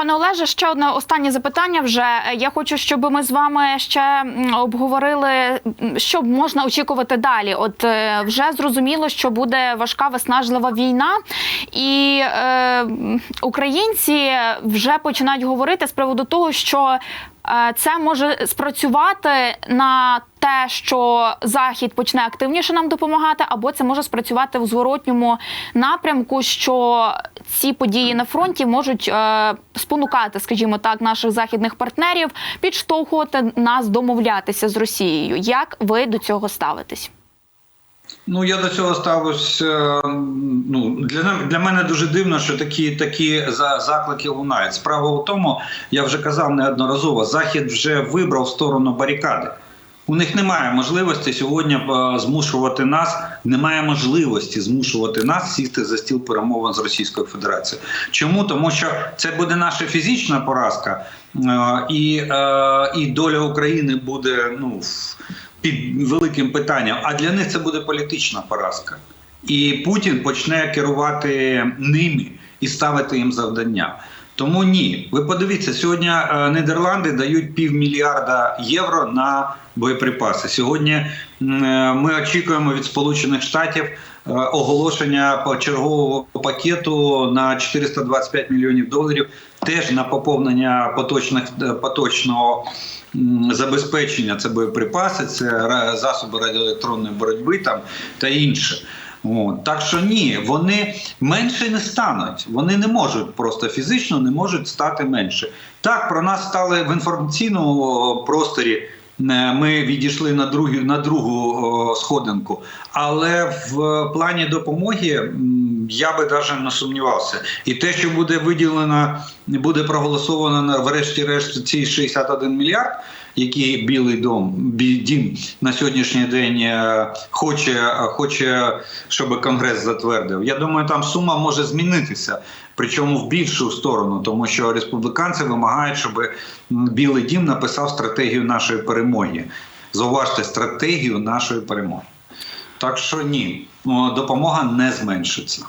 Пане Олеже, ще одне останнє запитання. Вже Е, я хочу, щоб ми з вами ще обговорили, що можна очікувати далі. От е, вже зрозуміло, що буде важка виснажлива війна, і е, українці вже починають говорити з приводу того, що е, це може спрацювати на те, що Захід почне активніше нам допомагати, або це може спрацювати в зворотньому напрямку, що ці події на фронті можуть е, спонукати, скажімо так, наших західних партнерів підштовхувати нас домовлятися з Росією. Як ви до цього ставитесь? Ну я до цього ставлюсь. Ну для для мене дуже дивно, що такі такі за- заклики лунають. Справа у тому, я вже казав неодноразово. Захід вже вибрав сторону барикади. У них немає можливості сьогодні е, змушувати нас. Немає можливості змушувати нас сісти за стіл перемовин з Російською Федерацією. Чому? Тому що це буде наша фізична поразка, е, і, е, і доля України буде ну під великим питанням. А для них це буде політична поразка. І Путін почне керувати ними і ставити їм завдання. Тому ні, ви подивіться, сьогодні е, Нідерланди дають півмільярда євро на боєприпаси. Сьогодні е, ми очікуємо від Сполучених Штатів е, оголошення чергового пакету на 425 мільйонів доларів, теж на поповнення поточних поточного забезпечення. Це боєприпаси, це засоби радіоелектронної боротьби там та інше. Так що ні, вони менше не стануть. Вони не можуть просто фізично не можуть стати менше. Так, про нас стали в інформаційному просторі. е, Ми відійшли на другу на другу сходинку, але в плані допомоги я би навіть не сумнівався. І те, що буде виділено, буде проголосовано на врешті-решт ці 61 мільярд, які Білий дом дім на сьогоднішній день е, хоче, хоче, щоб Конгрес затвердив. Я думаю, там сума може змінитися, причому в більшу сторону, тому що республіканці вимагають, щоб Білий дім написав стратегію нашої перемоги. Зауважте стратегію нашої перемоги. Так що ні, допомога не зменшиться.